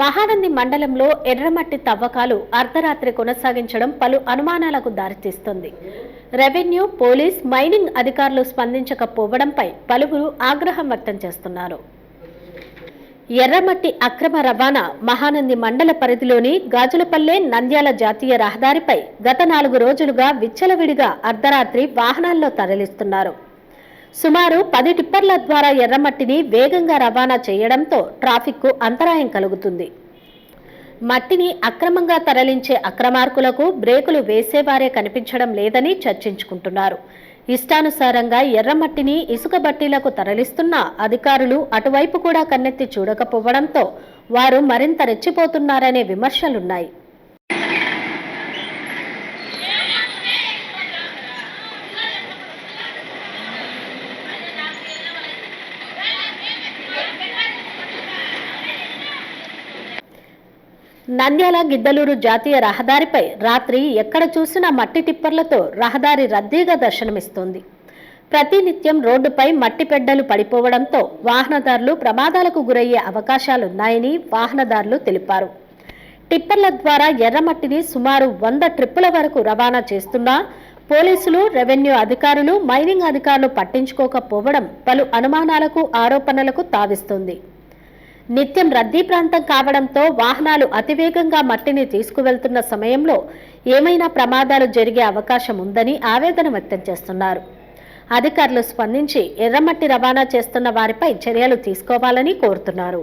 మహానంది మండలంలో ఎర్రమట్టి తవ్వకాలు అర్ధరాత్రి కొనసాగించడం పలు అనుమానాలకు దారితీస్తుంది. రెవెన్యూ పోలీస్ మైనింగ్ అధికారులు స్పందించకపోవడంపై పలువురు ఆగ్రహం వ్యక్తం చేస్తున్నారు. ఎర్రమట్టి అక్రమ రవాణా మహానంది మండల పరిధిలోని గాజులపల్లె నంద్యాల జాతీయ రహదారిపై గత నాలుగు రోజులుగా విచ్చలవిడిగా అర్ధరాత్రి వాహనాల్లో తరలిస్తున్నారు. సుమారు పది టిప్పర్ల ద్వారా ఎర్రమట్టిని వేగంగా రవాణా చేయడంతో ట్రాఫిక్కు అంతరాయం కలుగుతుంది. మట్టిని అక్రమంగా తరలించే అక్రమార్కులకు బ్రేకులు వేసేవారే కనిపించడం లేదని చర్చించుకుంటున్నారు. ఇష్టానుసారంగా ఎర్రమట్టిని ఇసుక బట్టీలకు తరలిస్తున్న అధికారులు అటువైపు కూడా కన్నెత్తి చూడకపోవడంతో వారు మరింత రెచ్చిపోతున్నారనే విమర్శలున్నాయి. నంద్యాల గిద్దలూరు జాతీయ రహదారిపై రాత్రి ఎక్కడ చూసినా మట్టి టిప్పర్లతో రహదారి రద్దీగా దర్శనమిస్తోంది. ప్రతినిత్యం రోడ్డుపై మట్టి పెడ్డలు పడిపోవడంతో వాహనదారులు ప్రమాదాలకు గురయ్యే అవకాశాలున్నాయని వాహనదారులు తెలిపారు. టిప్పర్ల ద్వారా ఎర్రమట్టిని సుమారు వంద ట్రిప్పుల వరకు రవాణా చేస్తున్నా పోలీసులు రెవెన్యూ అధికారులు మైనింగ్ అధికారులు పట్టించుకోకపోవడం పలు అనుమానాలకు ఆరోపణలకు తావిస్తుంది. నిత్యం రద్దీ ప్రాంతం కావడంతో వాహనాలు అతివేగంగా మట్టిని తీసుకువెళ్తున్న సమయంలో ఏమైనా ప్రమాదాలు జరిగే అవకాశం ఉందని ఆవేదన వ్యక్తం చేస్తున్నారు. అధికారులు స్పందించి ఎర్రమట్టి రవాణా చేస్తున్న వారిపై చర్యలు తీసుకోవాలని కోరుతున్నారు.